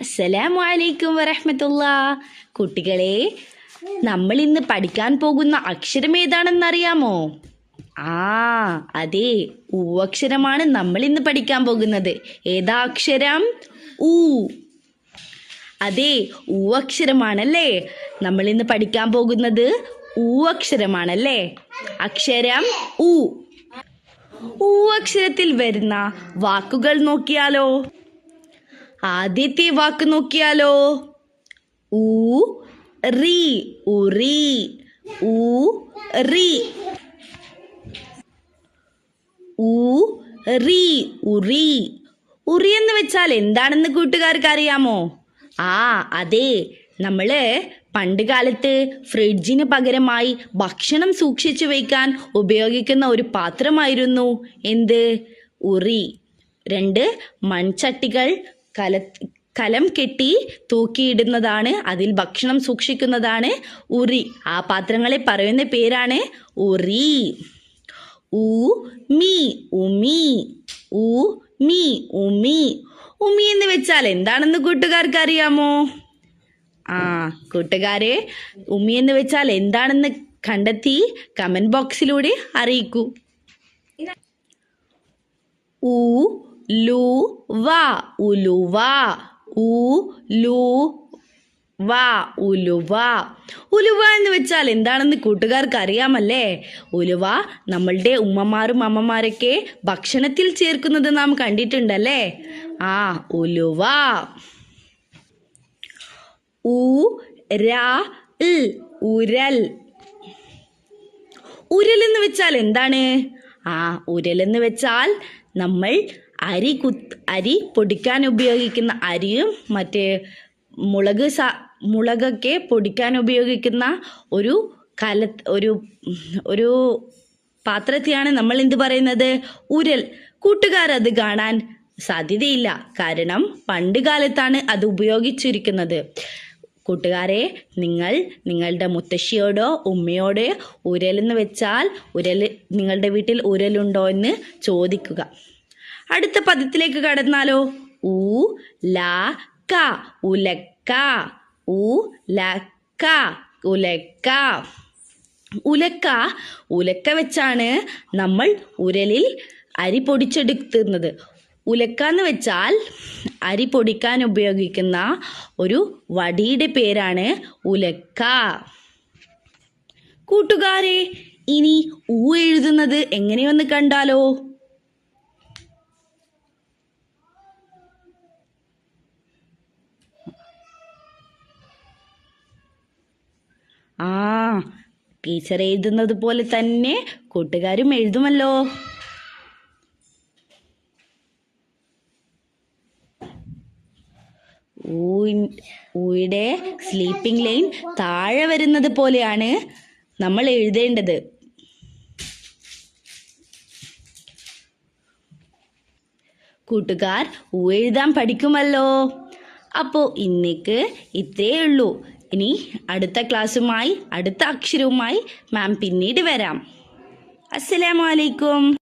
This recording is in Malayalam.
അസ്സലാമു അലൈക്കും വറഹ്മത്തുള്ള. കുട്ടികളെ നമ്മൾ ഇന്ന് പഠിക്കാൻ പോകുന്ന അക്ഷരം ഏതാണെന്നറിയാമോ? ആ അതെ ഊ അക്ഷരമാണ് നമ്മൾ ഇന്ന് പഠിക്കാൻ പോകുന്നത്. ഏതാ അക്ഷരം? ഊ. അതെ ഊ അക്ഷരമാണല്ലേ? നമ്മൾ ഇന്ന് പഠിക്കാൻ പോകുന്നത് ഊ അക്ഷരമാണല്ലേ? അക്ഷരം ഊ. ഊ അക്ഷരത്തിൽ വരുന്ന വാക്കുകൾ നോക്കിയാലോ? ആദ്യത്തെ വാക്ക് നോക്കിയാലോ? ഊ റി ഉറി ഊ റി. ഊ റി ഉറി. ഉറി എന്ന് വെച്ചാൽ എന്താണെന്ന് കൂട്ടുകാർക്ക് അറിയാമോ ആ അതെ. നമ്മൾ പണ്ട് കാലത്ത് ഫ്രിഡ്ജിന് പകരമായി ഭക്ഷണം സൂക്ഷിച്ചു വയ്ക്കാൻ ഉപയോഗിക്കുന്ന ഒരു പാത്രമായിരുന്നു. എന്ത്? ഉറി. രണ്ട് മൺചട്ടികൾ കല കലം കെട്ടി തൂക്കിയിടുന്നതാണ് അതിൽ ഭക്ഷണം സൂക്ഷിക്കുന്നതാണ് ഉറി. ആ പാത്രങ്ങളെ പറയുന്ന പേരാണ് ഉറി. ഉ മീ ഉമി. ഉ മീ ഉമി. ഉമി എന്ന് വെച്ചാൽ എന്താണെന്ന് കൂട്ടുകാർക്ക് അറിയാമോ ആ കൂട്ടുകാരെ ഉമി എന്ന് വെച്ചാൽ എന്താണെന്ന് കണ്ടെത്തി കമന്റ് ബോക്സിലൂടെ അറിയിക്കൂ. ഉ ലു വ ഉലുവ ഉ ലു വ ഉലുവ. ഉലുവ എന്ന് വെച്ചാൽ എന്താണെന്ന് കൂട്ടുകാർക്ക് അറിയാമല്ലേ? ഉലുവ നമ്മളുടെ ഉമ്മമാരും അമ്മമാരൊക്കെ ഭക്ഷണത്തിൽ ചേർക്കുന്നത് നാം കണ്ടിട്ടുണ്ടല്ലേ? ആ ഉലുവ. ഉ ഉരൽ. ഉരൽ എന്ന് വെച്ചാൽ എന്താണ്? ആ ഉരൽ എന്ന് വെച്ചാൽ നമ്മൾ അരി കുത്ത് അരി പൊടിക്കാൻ ഉപയോഗിക്കുന്ന അരിയും മറ്റേ മുളക് സ മുളകൊക്കെ പൊടിക്കാൻ ഉപയോഗിക്കുന്ന ഒരു കല ഒരു ഒരു പാത്രത്തെയാണ് നമ്മൾ എന്ത് പറയുന്നത്? ഉരൽ. കൂട്ടുകാരത് കാണാൻ സാധ്യതയില്ല. കാരണം പണ്ട് കാലത്താണ് അത് ഉപയോഗിച്ചിരിക്കുന്നത്. കൂട്ടുകാരെ നിങ്ങൾ നിങ്ങളുടെ മുത്തശ്ശിയോടോ ഉമ്മയോടോ ഉരലെന്ന് വെച്ചാൽ ഉരൽ നിങ്ങളുടെ വീട്ടിൽ ഉരലുണ്ടോ എന്ന് ചോദിക്കുക. അടുത്ത പദത്തിലേക്ക് കടന്നാലോ? ഊ ല ക ഉലക്ക. ഊ ല ക ഉലക്ക. ഉലക്ക ഉലക്ക വെച്ചാണ് നമ്മൾ ഉരലിൽ അരി പൊടിച്ചെടുക്കുന്നത്. ഉലക്ക എന്ന് വെച്ചാൽ അരി പൊടിക്കാൻ ഉപയോഗിക്കുന്ന ഒരു വടിയുടെ പേരാണ് ഉലക്ക. കൂട്ടുകാരെ ഇനി ഊ എഴുതുന്നത് എങ്ങനെയൊന്ന് കണ്ടാലോ ആ ടീച്ചർ എഴുതുന്നത് പോലെ തന്നെ കൂട്ടുകാരും എഴുതുമല്ലോ. ഊയുടെ സ്ലീപ്പിംഗ് ലൈൻ താഴെ വരുന്നത് പോലെയാണ് നമ്മൾ എഴുതേണ്ടത്. കൂട്ടുകാർ ഊ എഴുതാൻ പഠിക്കുമല്ലോ. അപ്പോൾ ഇന്നേക്ക് ഇത്രയേ ഉള്ളൂ. ഇനി അടുത്ത ക്ലാസ്സുമായി അടുത്ത അക്ഷരവുമായി മാം പിന്നീട് വരാം. അസ്സലാമു അലൈക്കും.